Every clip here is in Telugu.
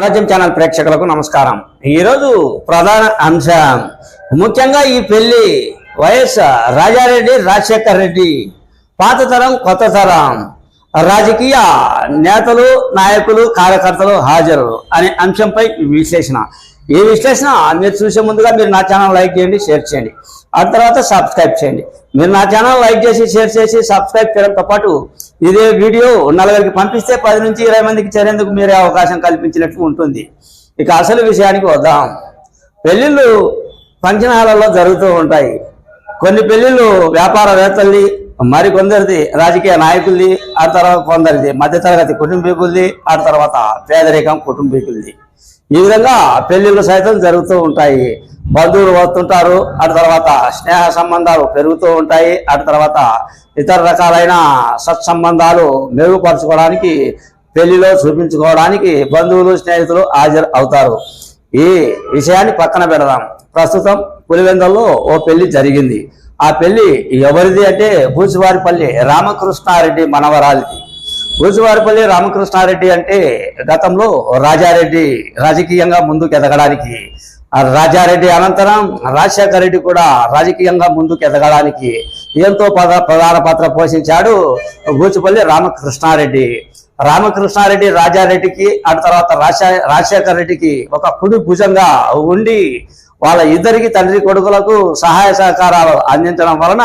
రాజ్యం ఛానల్ ప్రేక్షకులకు నమస్కారం. ఈరోజు ప్రధాన అంశం ముఖ్యంగా ఈ పెళ్ళి వైఎస్ రాజారెడ్డి రాజశేఖర్ రెడ్డి పాత తరం కొత్త తరం. రాజకీయ నేతలు నాయకులు కార్యకర్తలు హాజరు అనే అంశంపై విశ్లేషణ. ఈ విశ్లేషణ మీరు చూసే ముందుగా మీరు నా ఛానల్ లైక్ చేయండి షేర్ చేయండి. ఆ తర్వాత సబ్స్క్రైబ్ చేయండి. మీరు నా ఛానల్ లైక్ చేసి షేర్ చేసి సబ్స్క్రైబ్ చేయడంతో పాటు ఇదే వీడియో నలుగురికి పంపిస్తే పది నుంచి ఇరవై మందికి చేరేందుకు మీరే అవకాశం కల్పించినట్టు ఉంటుంది. ఇక అసలు విషయానికి వద్దాం. పెళ్ళిళ్ళు ఫంక్షన్ హాలలో జరుగుతూ ఉంటాయి. కొన్ని పెళ్ళిళ్ళు వ్యాపారవేత్తలది మరి కొందరిది రాజకీయ నాయకులది ఆ తర్వాత కొందరిది మధ్యతరగతి కుటుంబీకులది ఆ తర్వాత పేదరికం కుటుంబీకులది ఈ విధంగా పెళ్ళిళ్ళు సైతం జరుగుతూ ఉంటాయి. బంధువులు వస్తుంటారు. అటు తర్వాత స్నేహ సంబంధాలు పెరుగుతూ ఉంటాయి. అటు తర్వాత ఇతర రకాలైన సత్సంబంధాలు మెరుగుపరచుకోవడానికి పెళ్ళిలో చూపించుకోవడానికి బంధువులు స్నేహితులు హాజరు అవుతారు. ఈ విషయాన్ని పక్కన పెడదాం. ప్రస్తుతం పులివెందల్లో ఓ పెళ్ళి జరిగింది. ఆ పెళ్ళి ఎవరిది అంటే బూచివారిపల్లి రామకృష్ణారెడ్డి మనవరాలిది. రోజువారిపల్లి రామకృష్ణారెడ్డి అంటే గతంలో రాజారెడ్డి రాజకీయంగా ముందుకు ఎదగడానికి రాజారెడ్డి అనంతరం రాజశేఖర రెడ్డి కూడా రాజకీయంగా ముందుకు ఎదగడానికి ఎంతో ప్రధాన పాత్ర పోషించాడు బూచిపల్లి రామకృష్ణారెడ్డి. రామకృష్ణారెడ్డి రాజారెడ్డికి ఆ తర్వాత రాజశేఖర రెడ్డికి ఒక కుడి భుజంగా ఉండి వాళ్ళ ఇద్దరికి తండ్రి కొడుకులకు సహాయ సహకారాలు అందించడం వలన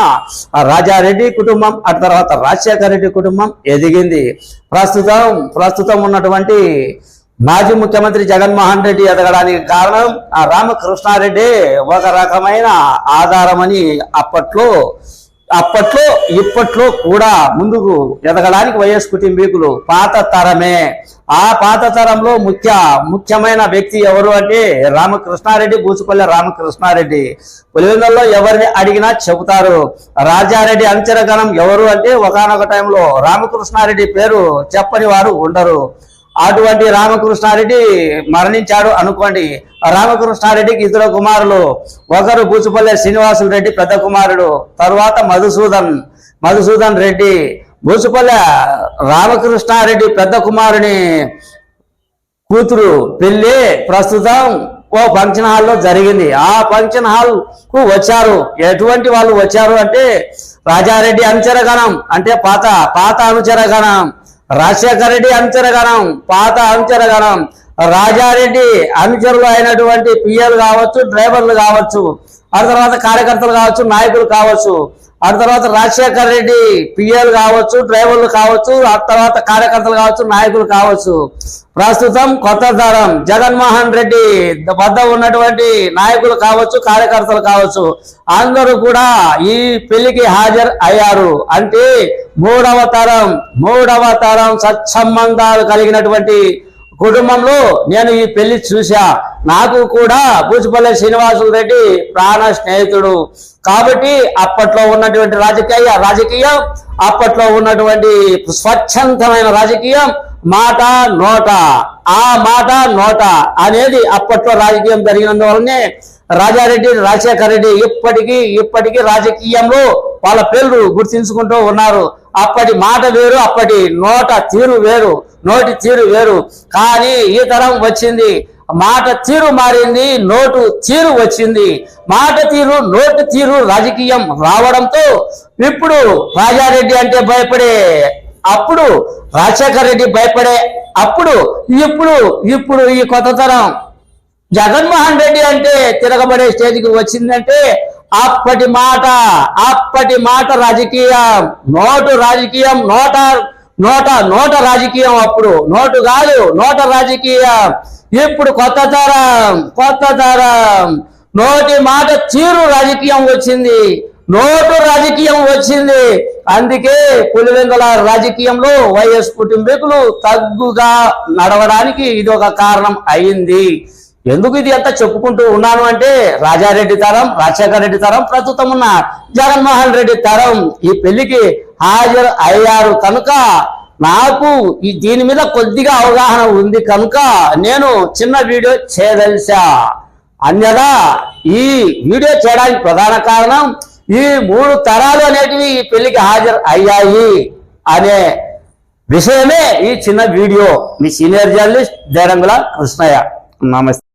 రాజారెడ్డి కుటుంబం ఆ తర్వాత రాజశేఖర రెడ్డి కుటుంబం ఎదిగింది. ప్రస్తుతం ప్రస్తుతం ఉన్నటువంటి మాజీ ముఖ్యమంత్రి జగన్మోహన్ రెడ్డి ఎదగడానికి కారణం ఆ రామకృష్ణారెడ్డి. ఒక రకమైన ఆధారమని అప్పట్లో అప్పట్లో ఇప్పట్లో కూడా ముందుకు ఎదగడానికి వైఎస్ కుటుంబీకులు పాత తరమే. ఆ పాత తరంలో ముఖ్య ముఖ్యమైన వ్యక్తి ఎవరు అంటే రామకృష్ణారెడ్డి బూచుపల్లి రామకృష్ణారెడ్డి. పులివెందుల్లో ఎవరిని అడిగినా చెబుతారు. రాజారెడ్డి అంచరగణం ఎవరు అంటే ఒకనొక టైంలో రామకృష్ణారెడ్డి పేరు చెప్పని వారు ఉండరు. అటువంటి రామకృష్ణారెడ్డి మరణించాడు అనుకోండి. రామకృష్ణారెడ్డికి ఇద్దరు కుమారులు ఒకరు బూచుపల్లె శ్రీనివాసులు రెడ్డి పెద్ద కుమారుడు తరువాత మధుసూదన్ మధుసూదన్ రెడ్డి బూచుపల్లె రామకృష్ణారెడ్డి పెద్ద కుమారుని కూతురు పెళ్ళి ప్రస్తుతం ఓ ఫంక్షన్ హాల్లో జరిగింది. ఆ ఫంక్షన్ హాల్కు వచ్చారు. ఎటువంటి వాళ్ళు వచ్చారు అంటే రాజారెడ్డి అనుచరగణం అంటే పాత పాత అనుచరగణం. రాజశేఖర రెడ్డి అనుచరగణం పాత అనుచరగణం రాజారెడ్డి అనుచరులు అయినటువంటి పిఎలు కావచ్చు డ్రైవర్లు కావచ్చు ఆ తర్వాత కార్యకర్తలు కావచ్చు నాయకులు కావచ్చు. ఆ తర్వాత రాజశేఖర రెడ్డి పిఎలు కావచ్చు డ్రైవర్లు కావచ్చు ఆ తర్వాత కార్యకర్తలు కావచ్చు నాయకులు కావచ్చు. ప్రస్తుతం కొత్త తరం జగన్మోహన్ రెడ్డి వద్ద ఉన్నటువంటి నాయకులు కావచ్చు కార్యకర్తలు కావచ్చు అందరూ కూడా ఈ పెళ్ళికి హాజరు అయ్యారు. అంటే మూడవ తరం మూడవ తరం సత్సంబంధాలు కలిగినటువంటి కుటుంబంలో నేను ఈ పెళ్ళి చూశా. నాకు కూడా భూజపల్లి శ్రీనివాసులు రెడ్డి ప్రాణ స్నేహితుడు. కాబట్టి అప్పట్లో ఉన్నటువంటి రాజకీయ రాజకీయం అప్పట్లో ఉన్నటువంటి స్వచ్ఛందమైన రాజకీయం మాట నోట. ఆ మాట నోట అనేది అప్పట్లో రాజకీయం జరిగినందువల్లనే రాజారెడ్డి రాజశేఖర రెడ్డి ఇప్పటికీ ఇప్పటికీ రాజకీయంలో వాళ్ళ పేర్లు గుర్తించుకుంటూ ఉన్నారు. అప్పటి మాట వేరు అప్పటి నోట తీరు వేరు. నోటి తీరు వేరు. కానీ ఈ తరం వచ్చింది. మాట తీరు మారింది నోటు తీరు వచ్చింది. మాట తీరు నోటు తీరు రాజకీయం రావడంతో ఇప్పుడు రాజారెడ్డి అంటే భయపడే అప్పుడు రాజశేఖర రెడ్డి భయపడే అప్పుడు ఇప్పుడు ఇప్పుడు ఈ కొత్త తరం జగన్మోహన్ రెడ్డి అంటే తిరగబడే స్టేజ్కి వచ్చిందంటే అప్పటి మాట అప్పటి మాట రాజకీయం. నోటు రాజకీయం నోట నోట నోట రాజకీయం అప్పుడు. నోటు కాదు నోట రాజకీయం. ఇప్పుడు కొత్త తరం కొత్త తరం. నోటి మాట తీరు రాజకీయం వచ్చింది. నోటు రాజకీయం వచ్చింది. అందుకే పులివెందుల రాజకీయంలో వైఎస్ కుటుంబీకులు తగ్గుగా నడవడానికి ఇది ఒక కారణం అయింది. ఎందుకు ఇది అంతా చెప్పుకుంటూ ఉన్నాను అంటే రాజారెడ్డి తరం రాజశేఖర రెడ్డి తరం ప్రస్తుతం ఉన్న జగన్మోహన్ రెడ్డి తరం ఈ పెళ్ళికి హాజరు అయ్యారు కనుక నాకు ఈ దీని మీద కొద్దిగా అవగాహన ఉంది కనుక నేను చిన్న వీడియో చేయదలిసా అన్యదా ఈ వీడియో చేయడానికి ప్రధాన కారణం ఈ మూడు తరాలు అనేటివి ఈ పెళ్ళికి హాజరు అయ్యాయి అనే విషయమే ఈ చిన్న వీడియో. మీ సీనియర్ జర్నలిస్ట్ దేరంగుల కృష్ణయ్య. నమస్తే.